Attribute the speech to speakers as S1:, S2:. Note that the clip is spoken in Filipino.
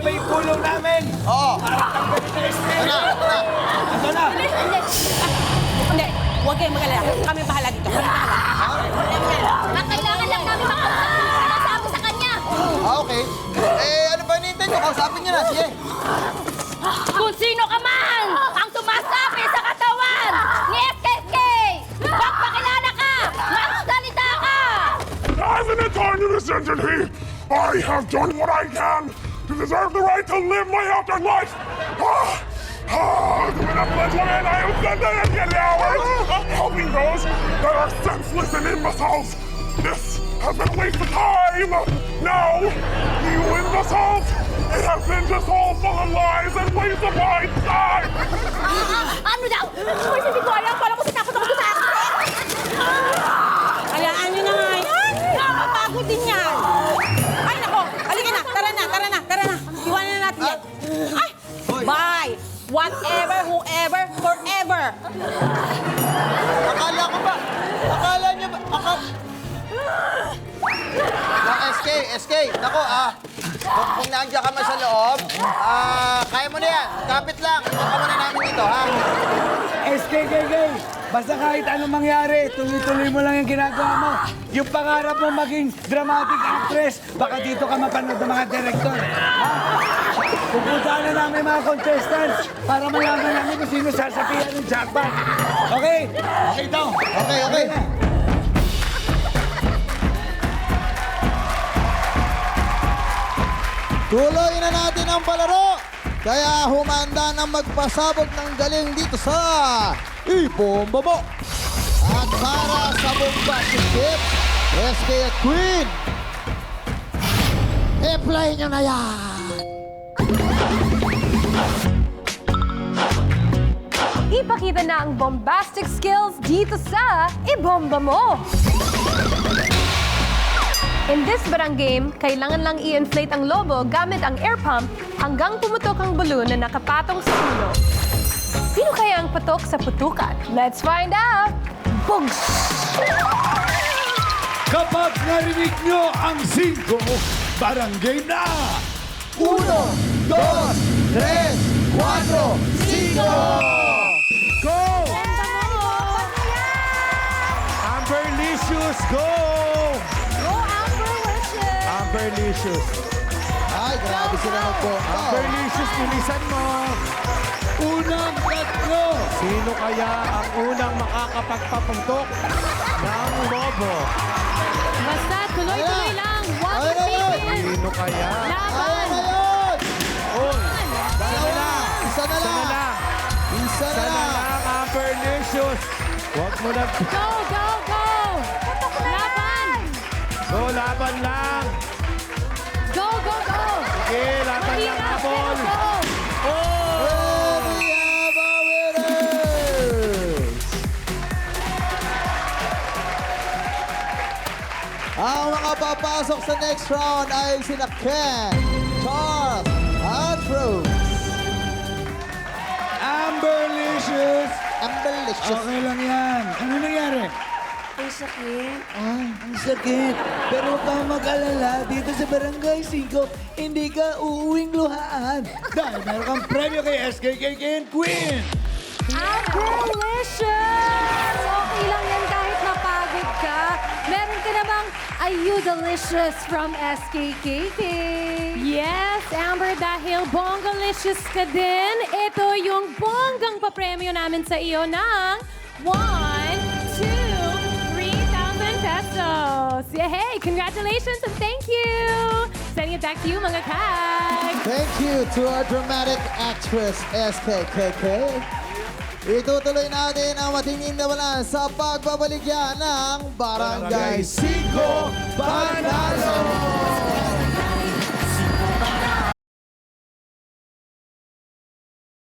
S1: Na ba yung tulong namin?
S2: Oo.
S1: Ano
S2: na,
S1: Ito na.
S3: Hindi, huwag kayong magalala. Kami bahala dito. Kami bahala.
S4: Ang kailangan lang namin makasabi sa kanya.
S2: Ah, okay. Eh, ano ba hinihintay nyo? Kausapin nyo na. Sige.
S4: Kung sino ka man ang tumasapi sa katawan ni FKK, magpakilala ka! Magsalita ka!
S5: As an eternal essentially, I have done what I can to deserve the right to live my afterlife. Ah, ah, the benevolent woman, I have done that in the hours helping those that are senseless and imbeciles. This has been a waste of time. No, you imbeciles, it has been just all full of lies and waste of my time.
S4: Ano daw? Boys, hindi ko
S2: Akala ko ba? Akala nyo ba? Akala... Na, SK, SK. Nako, ah. Kung, kung nandiyan ka man sa loob, ah, kaya mo na yan. Kapit lang. Ito ka muna namin dito, ha?
S1: SKKK, basta kahit anong mangyari, tuloy-tuloy mo lang yung ginagawa mo. Yung pangarap mo maging dramatic actress, baka dito ka mapanood ng mga director. Ha? Pupuntahan na namin mga contestants para malaman namin kung sino sasapihan ng jackpot. Okay? Okay daw.
S2: Okay, okay. Tuloy na natin ang palaro. Kaya humanda na magpasabog ng galing dito sa Ibomba mo. At para sa bomba si Kip, SK at Queen. I-play nyo na yan.
S6: ipakita na ang bombastic skills dito sa Ibomba Mo! In this barang game, kailangan lang i-inflate ang lobo gamit ang air pump hanggang pumutok ang balloon na nakapatong sa ulo. Sino kaya ang patok sa putukan? Let's find out! Boom!
S1: Kapag narinig nyo ang 5, barang game na!
S2: 1, 2, 3, 4,
S1: 5!
S7: Amberlicious, go!
S4: Go, Amberlicious!
S7: Amberlicious.
S2: Ay, grabe sila magpompa.
S7: Amberlicious, bilisan mo.
S1: Unang tatlo!
S7: Sino kaya ang unang makakapagpapuntok ng lobo?
S6: Basta tuloy-tuloy lang! Huwag
S2: Ayan na yun.
S6: magpipil!
S7: Sino kaya?
S6: Laban!
S2: na yun.
S7: Uy,
S2: Dalawa. Isa na
S7: isa na
S2: lang.
S7: lang.
S2: Isa
S7: Isa
S2: na
S7: na
S2: lang.
S7: lang, Amberlicious. Huwag mo na...
S6: Go, go, go! Laban!
S7: Go, laban lang.
S6: Go, go, go!
S7: Sige, laban lang,
S6: Mahirap,
S7: habol.
S6: pero go!
S7: Oh!
S2: We have a winners! Ang mga papasok sa next round ay sina Ken, Charles, at Rose.
S1: Amberlicious!
S2: Ambelicious.
S1: Okay lang yan. Ano nangyari?
S3: Ang sakit.
S1: Ay, ang sakit. Pero huwag kang mag-alala, dito sa Barangay 5, hindi ka uuwing luhaan. Dahil meron kang premyo kay SKKK and Queen.
S6: Delicious! Okay lang yan kahit napagod ka. Meron ka namang Are You Delicious from SKKK. Yes, Amber, dahil bongalicious ka din, ito yung bonggang papremyo namin sa iyo ng 1, Yay! Congratulations and thank you! Sending it back to you, mga kag!
S2: Thank you to our dramatic actress, SKKK. Itutuloy natin ang matingin na wala sa pagbabalik yan ng Barangay 5 Panalo!